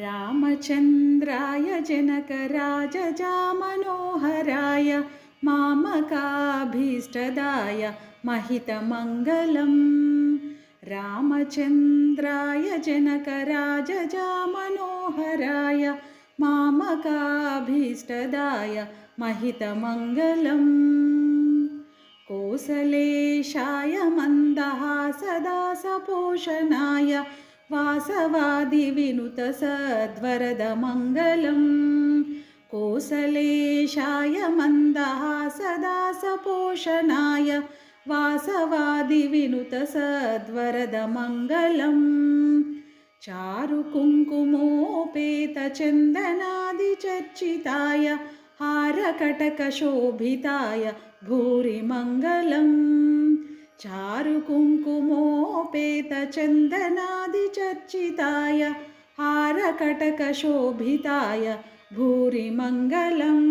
रामचन्द्राय जनकराजजामनोहराय मामकाभीष्टदाय महितमङ्गलम्। रामचन्द्राय जनकराजजामनोहराय मामकाभीष्टदाय महितमङ्गलम्। कोसलेशाय मन्दहासदासपोषणाय वासवादिविनुतसद्वरदमङ्गलं कोसलेशाय मन्दहासदासपोषणाय वासवादिविनुतसद्वरदमङ्गलम् चारुकुङ्कुमोपेतचन्दनादिचर्चिताय हारकटकशोभिताय भूरिमङ्गलम् चारुकुङ्कुमो चारुकुङ्कुमोपेतचन्दनादिचर्चिताय हारकटकशोभिताय भूरिमङ्गलम्।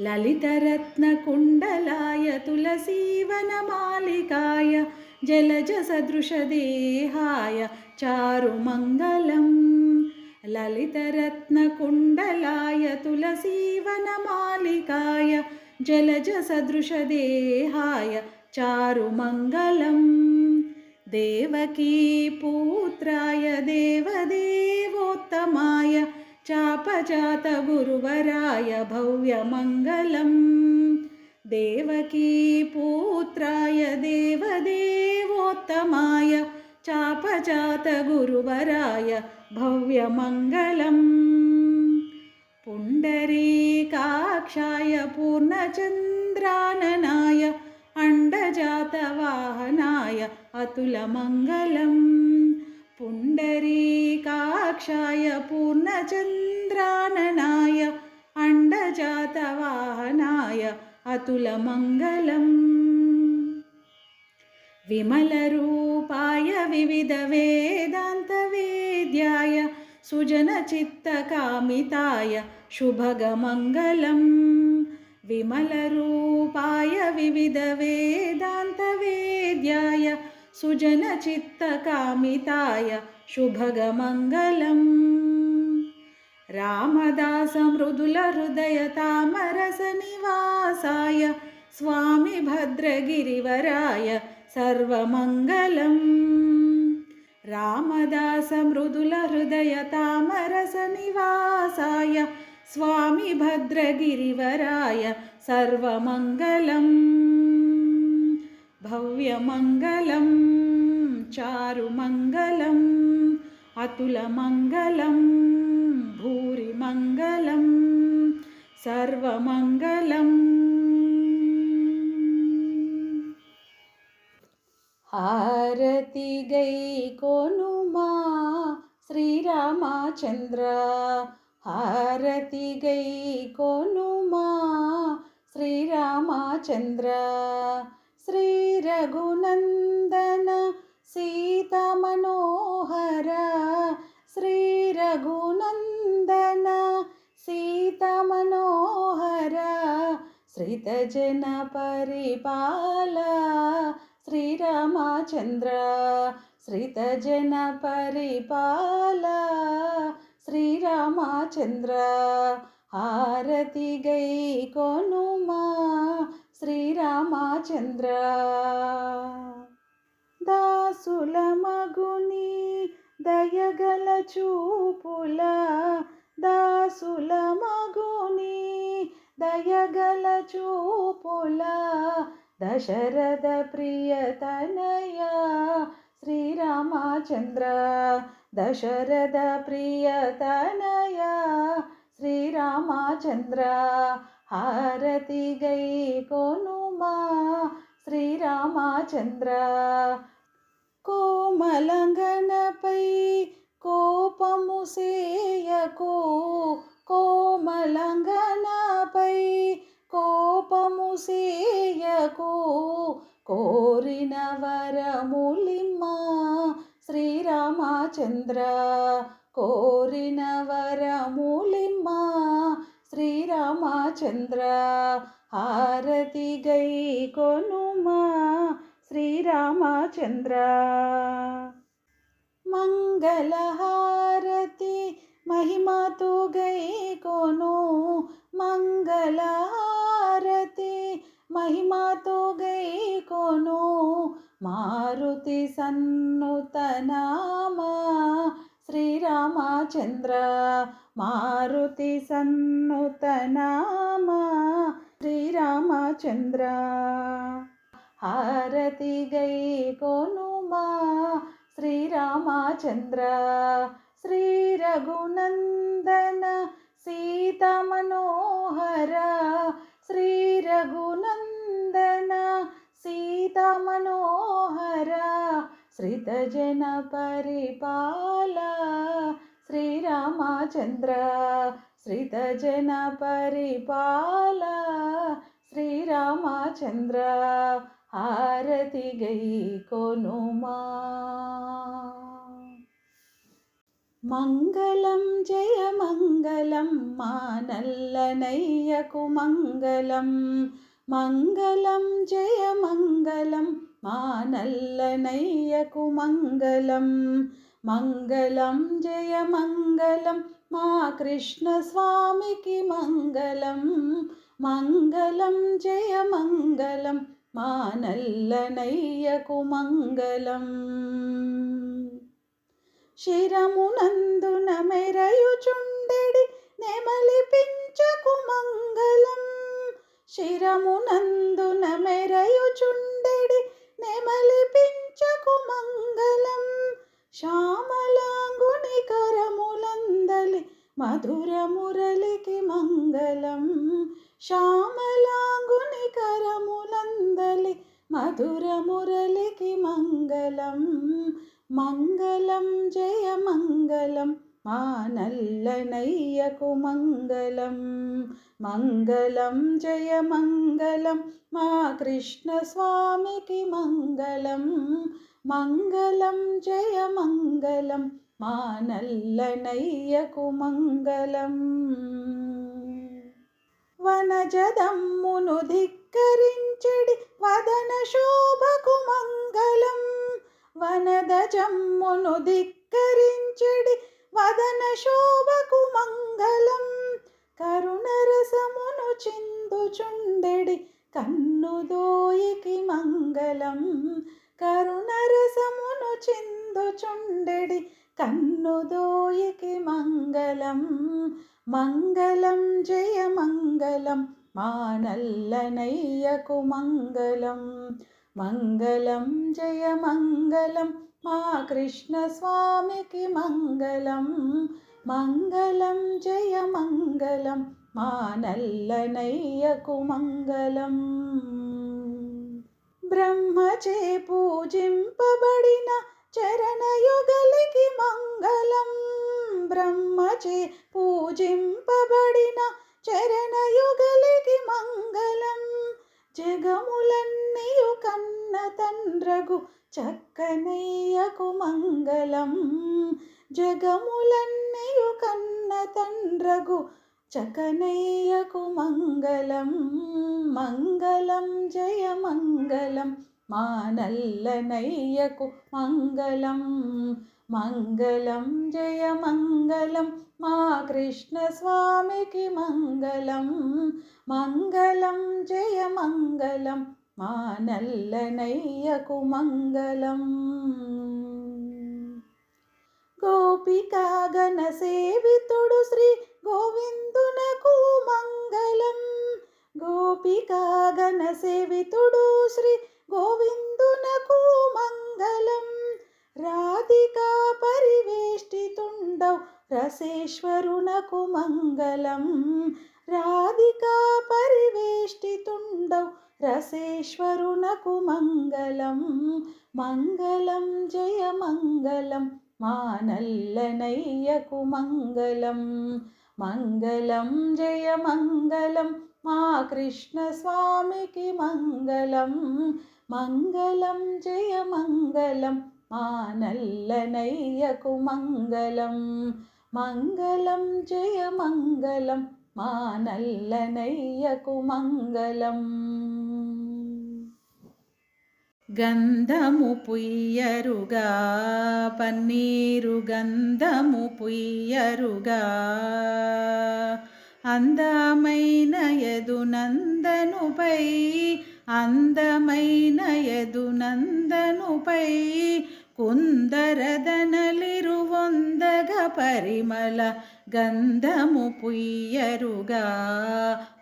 ललितरत्नकुण्डलाय तुलसीवनमालिकाय जलजसदृशदेहाय चारुमङ्गलम्। ललितरत्नकुण्डलाय तुलसीवनमालिकाय जलजसदृशदेहाय चारुमङ्गलं देवकीपूत्राय देवदेवोत्तमाय चापजातगुरुवराय भव्यमङ्गलं देवकीपूत्राय देवदेवोत्तमाय चापजातगुरुवराय भव्यमङ्गलम्। पुण्डरीकाक्षाय पूर्णचन्द्राननाय अण्डजातवाहनाय अतुलमङ्गलम् पुण्डरीकाक्षाय पूर्णचन्द्राननाय अण्डजातवाहनाय अतुलमङ्गलम् विमलरूपाय विविधवेदान्तवेद्याय सुजनचित्तकामिताय शुभगमङ्गलम् विमलरूपाय विविधवेदान्तवेद्याय सुजनचित्तकामिताय शुभगमङ्गलम्। रामदासमृदुलहृदयतामरसनिवासाय स्वामि भद्रगिरिवराय सर्वमङ्गलम्। रामदासमृदुलहृदयतामरसनिवासाय స్వామి భద్రగిరివరాయ సర్వమంగళం భవ్యమంగళం చారుమంగళం అతులమంగళం భూరిమంగళం సర్వమంగళం. హారతి గై కొనుమా శ్రీరామచంద్ర హారతి గై కోనుమా శ్రీరామచంద్ర. శ్రీ రఘునందన సీత మనోహర. శ్రీ రఘునందన సీత మనోహర. శ్రీతజన పరిపాల. శ్రీరామచంద్ర. శ్రీతజన పరిపాల. శ్రీరామచంద్ర హారతి గై కొనుమా శ్రీరామచంద్ర. దాసుల మగుని దయగల చూపుల దాసుల మగుని దయగల చూపుల దశరథ ప్రియతనయ శ్రీరామచంద్ర. దశరథ ప్రియతనయ శ్రీరామచంద్ర హారతి గై కోనుమా శ్రీరామచంద్ర. కోమలంగనపై కోపము సేయకు కోమలంగనపై కోపము సేయకు కోరిన వరములిమ్మా శ్రీరామచంద్ర కోరిన వరములిమ్మా. శ్రీరామచంద్ర హారతి గై కొనుమా. శ్రీరామచంద్ర మంగళహారతి మహిమతో గై కొను. మంగళహారతి మహిమతో గై కొను. మారుతి సన్నుతనామా శ్రీరామచంద్ర మారుతి సన్నుతనామా శ్రీరామచంద్ర హారతి గై కోనుమా శ్రీరామచంద్ర శ్రీ రఘునందన శ్రితజన పరిపాల శ్రీరామచంద్ర శ్రితజన పరిపాల శ్రీరామచంద్ర హారతి గై కొనుమా. మంగళం జయ మంగళం మా నల్లనయ్యకు మంగళం మంగళం జయ మంగళం మా నల్లనయ్యకు మంగళం. మంగళం జయ మంగళం. మా కృష్ణస్వామికి మంగళం. మంగళం జయ మంగళం. మా నల్లనయ్యకు మంగళం. శిరమునందున మెరయుచుండెడి నెమలిపించకు మంగళం. శిరమునందున మెరయుచుండెడి నెమలిపించకు మంగళం. శ్యామలాంగుని కరములందలి మధుర మురళికి మంగళం. శ్యామలాంగుని కరములందలి మధుర మురళికి మంగళం. మంగళం జయ మంగళం. మా నల్లనయ్యకు మంగళం మంగళం జయ మంగళం మా కృష్ణస్వామికి మంగళం మంగళం జయ మంగళం మా నల్లనయ్యకు మంగళం వనజదమ్మును ధిక్కరించడి వదన శోభకు మంగళం వనదజమ్మును ధిక్కరించడి వదన శోభకు మంగళం. కరుణరసమును చిందుచుండెడి కన్నుదోయికి మంగళం. కరుణరసమును చిందుచుండెడి కన్నుదోయికి మంగళం. మంగళం జయ మంగళం మానల్లనయ్యకు మంగళం. మంగళం జయ మంగళం మా కృష్ణస్వామికి మంగళం మంగళం జయ మంగళం మా నల్లనయ్యకు మంగళం. బ్రహ్మచే పూజింపబడిన చరణయుగలికి మంగళం. బ్రహ్మచే పూజింపబడిన చరణయుగలికి మంగళం. జగములన్నీయు కన్న తండ్రగు చక్కనయ్యకు మంగళం జగములన్నయు కన్న తండ్రగు. చకనయ్యకు మంగళం మంగళం జయ మంగళం మా నల్లనయ్యకు మంగళం మంగళం జయ మంగళం మా కృష్ణస్వామికి మంగళం మంగళం జయ మంగళం. మా నల్లనయ్యకు మంగళం. గోపికాగణ సేవితుడు శ్రీ గోవిందునకు మంగళం. గోపికాగణ సేవితుడు శ్రీ గోవిందునకు మంగళం. రాధికా పరివేష్టితుండవు రసేశ్వరునకు మంగళం రాధికా పరివేష్టితుండవు రసేశ్వరునకు మంగళం మంగళం జయ మంగళం మా నల్లనయ్యకు మంగళం మంగళం జయ మంగళం మా కృష్ణ స్వామికి మంగళం మంగళం జయ మంగళం మా నల్లనయ్యకు మంగళం మంగళం జయ మంగళం మా నల్లనయ్యకు మంగళం. గంధము పుయ్యరుగా పన్నీరు గంధము పుయ్యరుగా. అందమైన యదునందనుపై అందమైన యదునందనుపై కుందరదనలిరువొందగ పరిమళ గంధము పుయ్యరుగా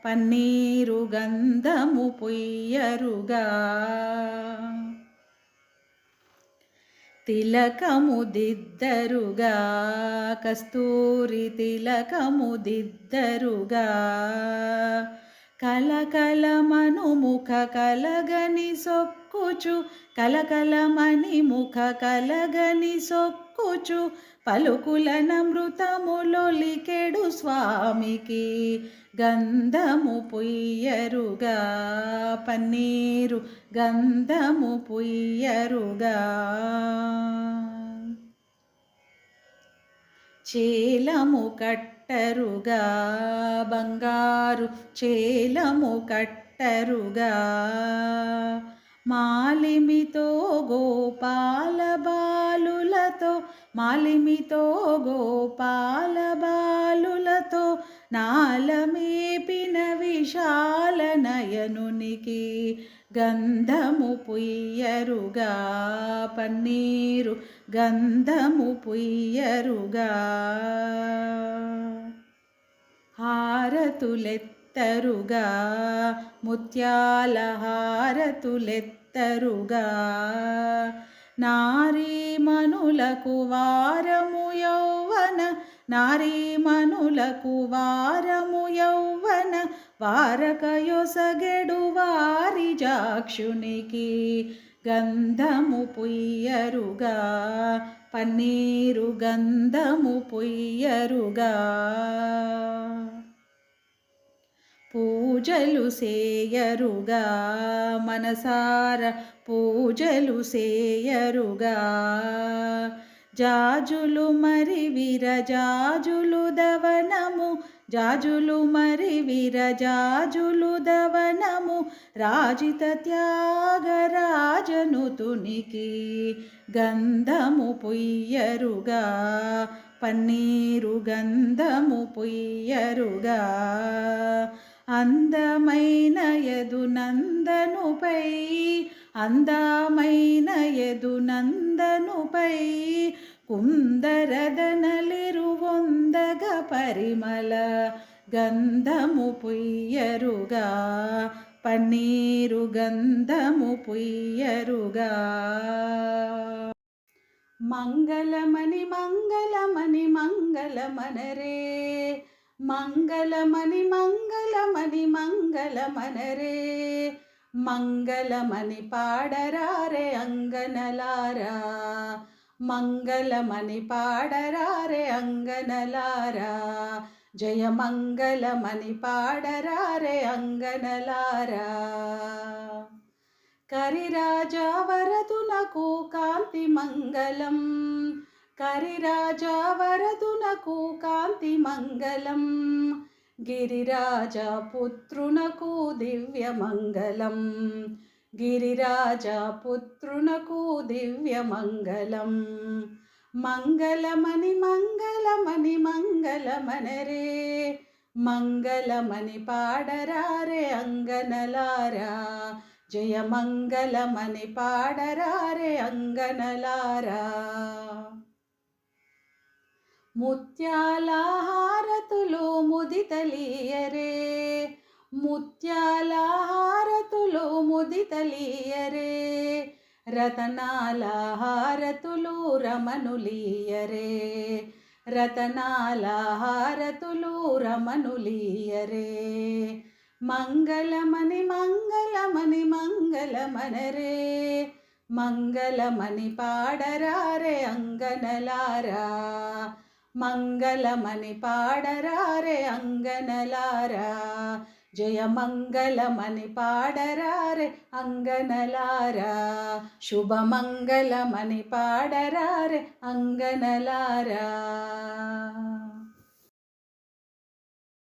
పన్నీరు గంధము పుయ్యరుగా. తిలకము దిద్దరుగా కస్తూరి తిలకము దిద్దరుగా కలకలమను ముఖ కలగని సొక్కుచు కలకలమని ముఖ కలగని సొక్కుచు పలుకులనమృతములొలికెడు స్వామికి గంధము పుయ్యరుగా పన్నీరు గంధము పుయ్యరుగా. చేలము కట్టరుగా బంగారు చేలము కట్టరుగా. మాలిమితో గోపాల బాలులతో మాలిమితో గోపాల బాలులతో నాలమేపిన విశాల నయనునికి గంధము పుయ్యరుగా పన్నీరు గంధము పుయ్యరుగా. హారతులెత్తరుగా ముత్యాల హారతులెత్తరుగా. నారీమణులకు వారము యౌవన నారీమణులకు వారము యౌవన వారకయొసగెడు వారి జాక్షునికి గంధము పుయ్యరుగా పన్నీరు గంధము పుయ్యరుగా. పూజలు సేయరుగా మనసార పూజలు సేయరుగా. జాజులు మరి విరజాజులు దవనము జాజులు మరి విరజాజులు దవనము. రాజిత త్యాగరాజను తునికి గంధము పుయ్యరుగా పన్నీరు గంధము పుయ్యరుగా. అందమైన యదునందనుపై అందమైన యదునందనుపై కుందరదనలిరువొందగ పరిమళ గంధము పుయ్యరుగా పన్నీరు గంధము పుయ్యరుగా. మంగళమణి మంగళమణి మంగళమనరే మంగళమణి మంగళమణి మంగళమనరే మంగళమణి పాడరారే అంగనలారా మంగళమణి పాడరారే అంగనలారా జయ మంగళమణి పాడరారే అంగనలారా. కరిరాజా వరదునకు కాంతి మంగళం కరిరాజా వరదునకు కాంతి మంగళం గిరిరాజ పుత్రునకు దివ్య మంగళం గిరిరాజ పుత్రునకు దివ్య మంగళం మంగళమణి మంగళమణి మంగళమనరే మంగళమణి పాడరారే అంగనలారా జయ మంగళమణి పాడరారే అంగనలారా. ముత్యాల హారతులు ముదితలీయరే. ముత్యాల హారతులు ముదితలీయరే. రతనాల హారతులు రమణులీయరే. రతనాల హారతులు రమణులీయరే. మంగళమని మంగళమని మంగళమనరే. మంగళమణి పాడరారే అంగనలారా. మంగళమని పాడరారే అంగనలారా జయ మంగళమని పాడరారే అంగనలారా శుభమంగళమని పాడరారే అంగనలారా